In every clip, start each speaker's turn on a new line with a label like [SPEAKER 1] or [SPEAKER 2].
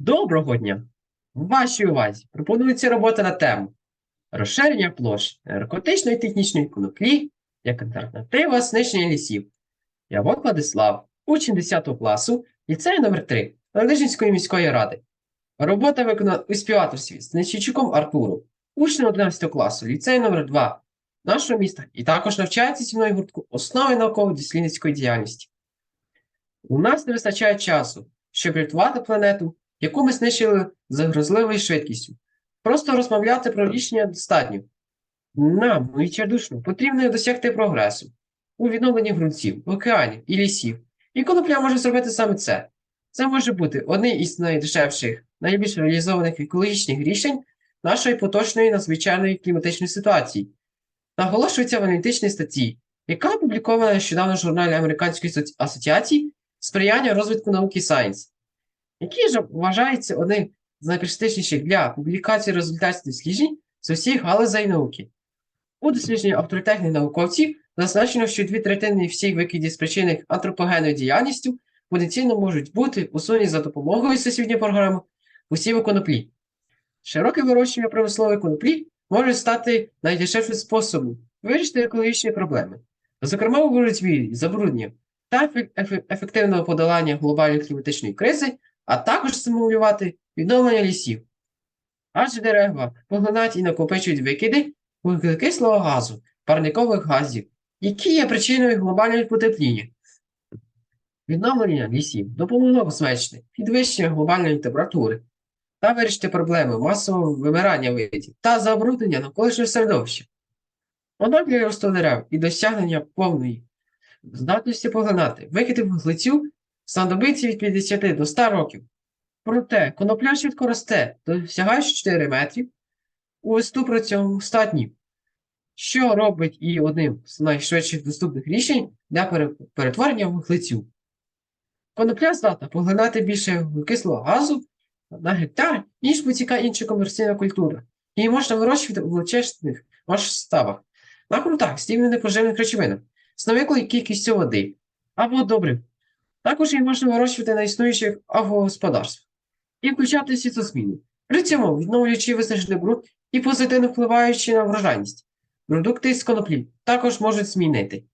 [SPEAKER 1] Доброго дня! В вашій увазі пропонується робота на тему розширення площ наркотичної технічної коноплі як альтернатива знищення лісів. Я Вок Владислав, учень 10 класу, ліцею номер 3 Належинської міської ради. Робота виконана у співавторстві з Нечійчуком Артуром, учнем 11 класу, ліцею номер 2 нашого міста, і також навчається зі мною гуртку основи науково-дослідницької діяльності. У нас не вистачає часу, щоб рятувати планету, яку ми знищили загрозливою швидкістю. Просто розмовляти про рішення достатньо. Нам, відчайдушно, потрібно досягти прогресу у відновленні ґрунтів, океанів і лісів. І конопля може зробити саме це. Це може бути одним із найдешевших, найбільш реалізованих екологічних рішень нашої поточної надзвичайної кліматичної ситуації. Наголошується в аналітичній статті, яка опублікована нещодавно в журналі Американської асоціації сприяння розвитку науки Science, який же вважається одним з найпрестижніших для публікації результатів досліджень з усіх галузей науки. У дослідженні авторитетних науковців зазначено, що дві третини всіх викидів, спричинених антропогенною діяльністю, потенційно можуть бути усунені за допомогою всесвітньої програми посіву коноплі. Широке вирощування промислової коноплі може стати найдешевшим способом вирішити екологічні проблеми, зокрема у боротьбі з забрудненням та ефе- ефе- ефективного подолання глобальної кліматичної кризи, а також стимулювати відновлення лісів. Адже дерева поглинають і накопичують викиди вуглекислого газу, парникових газів, які є причиною глобального потепління. Відновлення лісів допомогло зменшити підвищення глобальної температури та вирішити проблеми масового вимирання видів та забруднення навколишнього середовища. Однак для росту дерев і досягнення повної здатності поглинати викиди вуглецю знадобиться від 50 до 100 років. Проте конопля швидко росте, досягаючи 4 метрів у висоту протягом 100 днів, що робить її одним з найшвидших доступних рішень для перетворення вуглецю. Конопля здатна поглинати більше вуглекислого газу на гектар, ніж будь-яка інша комерційна культура. Її можна вирощувати у величезних масштабах, на ґрунтах з рівними поживних речовинах, з невеликою кількістю води або добрив. Також її можна вирощувати на існуючих агрогосподарствах і включати світозміни, при цьому відновлюючи визначений ґрунт і позитивно впливаючи на врожайність. Продукти з коноплі також можуть змінити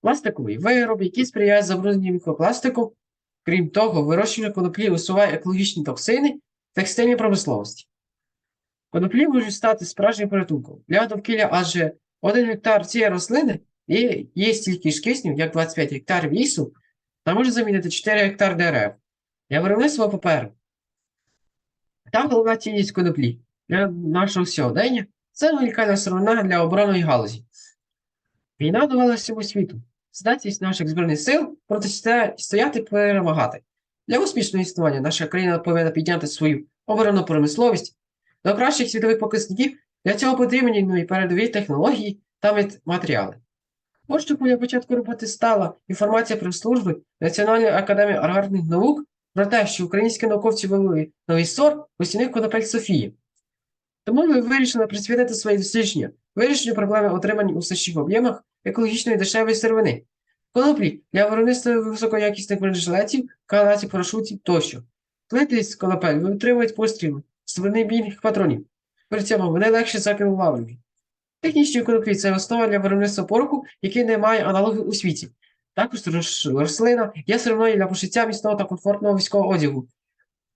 [SPEAKER 1] пластиковий вироб, який сприяє забрудненню мікропластику. Крім того, вирощування коноплі усуває екологічні токсини текстильній промисловості. Коноплі можуть стати справжнім порятунком для довкілля, адже один гектар цієї рослини є стільки ж кисню, як 25 гектарів лісу, та може замінити 4 гектар дерев для виробництва паперу. Та головна цінність коноплі для нашого сьогодення це унікальна сировина для оборонної галузі. Війна довела всьому світу. Здатність наших збройних сил протистояти і перемагати. Для успішного існування наша країна повинна підняти свою оборонну промисловість до кращих світових показників. Для цього потрібні нові передові технології та матеріали. Ось чому для початку роботи стала інформація про служби Національної академії аграрних наук про те, що українські науковці вивели новий сорт посівних конопель Софії. Тому ми вирішили присвятити свої дослідження вирішенню проблеми отримання у същих об'ємах екологічної дешевої сировини, коноплі для виробництва високоякісних бронежилетів, канатів, парашутів тощо. Плити з конопель витримують постріли з бронебійних патронів. При цьому вони легше закривавлені. Технічні коноплі це основа для виробництва пороху, який не має аналогів у світі. Також рослина є сировиною для пошиття міцного та комфортного військового одягу.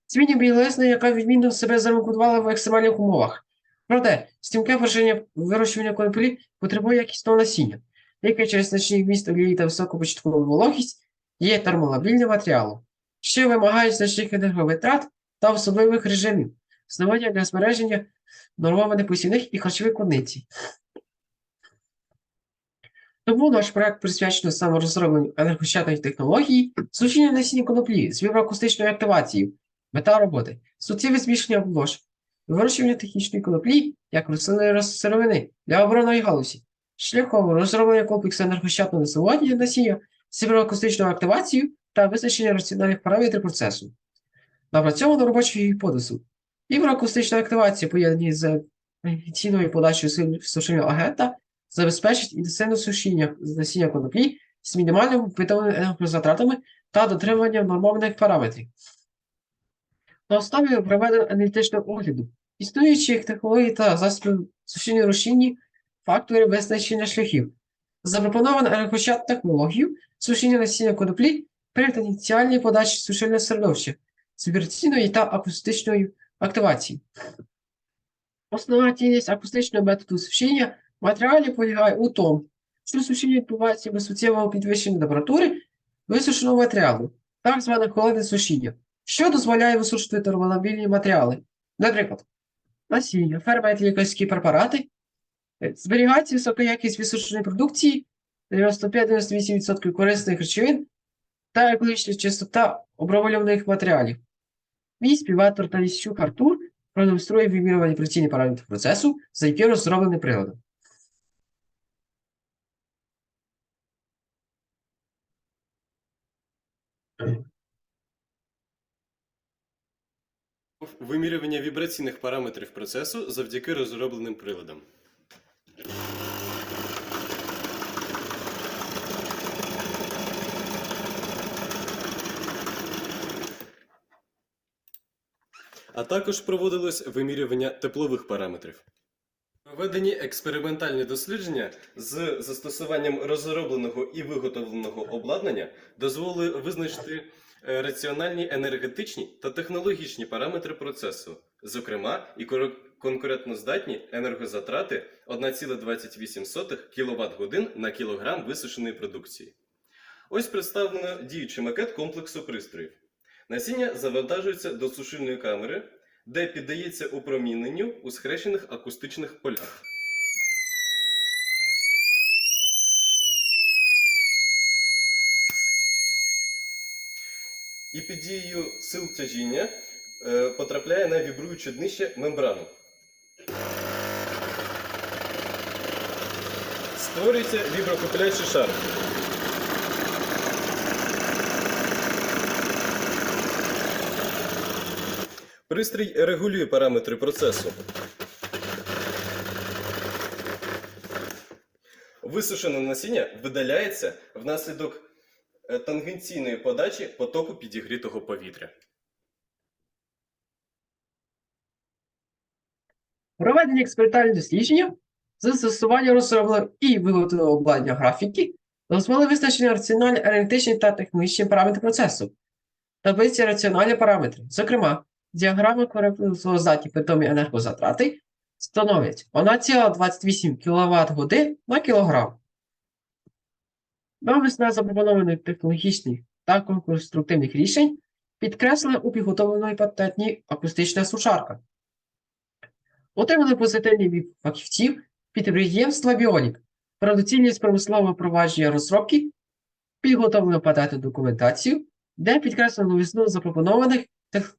[SPEAKER 1] Цвітня білизна, яка відмінно себе зарекомендувала в екстремальних умовах. Проте, стімке вирощування коноплі потребує якісного насіння, яке через значний вміст олії та високу початкову вологість є термолабільним матеріалом, що вимагає значних енерговитрат та особливих режимів, основання для збереження нормованих посівних і харчових кондицій. Тому наш проект присвячено саме розробленню енергощадної технології злучення насіння коноплі з віброакустичною активацією. Мета роботи суттєве збільшення облож, вирощування технічної коноплі як рослинної сировини для оборонної галузі, шляхом розроблення комплексу енергощадного насилання насіння з віброакустичною активацією та визначення раціональних параметрів процесу. Напрацьовано робочу гіпотезу. Віброакустична активація поєднані з подачою сил сушильного агента забезпечить інтенсивне сушіння насіння коноплі з мінімальними питомими енергозатратами та дотриманням нормованих параметрів. На основі проведеного аналітичного огляду існуючих технологій та засобів сушіння рушінні фактори визначення шляхів. Запропоновано енергощадну технологію сушіння насіння коноплі при потенціальній подачі сушильного середовища з та акустичною активацією. Основна цінність акустичного методу сушіння матеріалів полягає у тому, що сушіння відбувається без суттєвого підвищення температури висушеного матеріалу, так зване холодне сушіння, що дозволяє висушувати термобільні матеріали. Наприклад, насіння, ферменти, лікарські препарати, е, зберігається висока якість висушеної продукції, 95-98% корисних речовин та екологічна чистота оброблюваних матеріалів. Мій співавтор та Ліщук Артур продемонструє вимірювання прицільні параметри процесу, за яким розроблений приладом.
[SPEAKER 2] Вимірювання вібраційних параметрів процесу завдяки розробленим приладам. А також проводилось вимірювання теплових параметрів. Проведені експериментальні дослідження з застосуванням розробленого і виготовленого обладнання дозволили визначити е, раціональні енергетичні та технологічні параметри процесу, зокрема і конкурентноздатні енергозатрати 1,28 кВт годин на кілограм висушеної продукції. Ось представлено діючий макет комплексу пристроїв. Насіння завантажується до сушильної камери, де піддається упроміненню у схрещених акустичних полях. І під дією сил тяжіння е, потрапляє на вібруюче днище мембрану. Створюється віброкопілячий шар. Пристрій регулює параметри процесу. Висушене насіння видаляється внаслідок е, тангенційної подачі потоку підігрітого повітря.
[SPEAKER 1] Проведені експериментальні дослідження з застосуванням розробленого і виготовленого обладнання графіки дозволили визначення раціональні енергетичні та технічні параметри процесу. Таблиці раціональні параметри, зокрема, діаграма коректного здатні питомі енергозатрати становить 1,28 кВт годин на кілограм. Навесна запропонованих технологічних та конструктивних рішень підкреслена у підготовленої патентній акустична сушарка. Отримали позитивні від фахівців підприємства Біонік про доцільність промислового провадження розробки, підготовлено патентну документацію, де підкреслено новизну запропонованих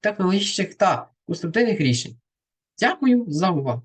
[SPEAKER 1] технологічних та конструктивних рішень. Дякую за увагу!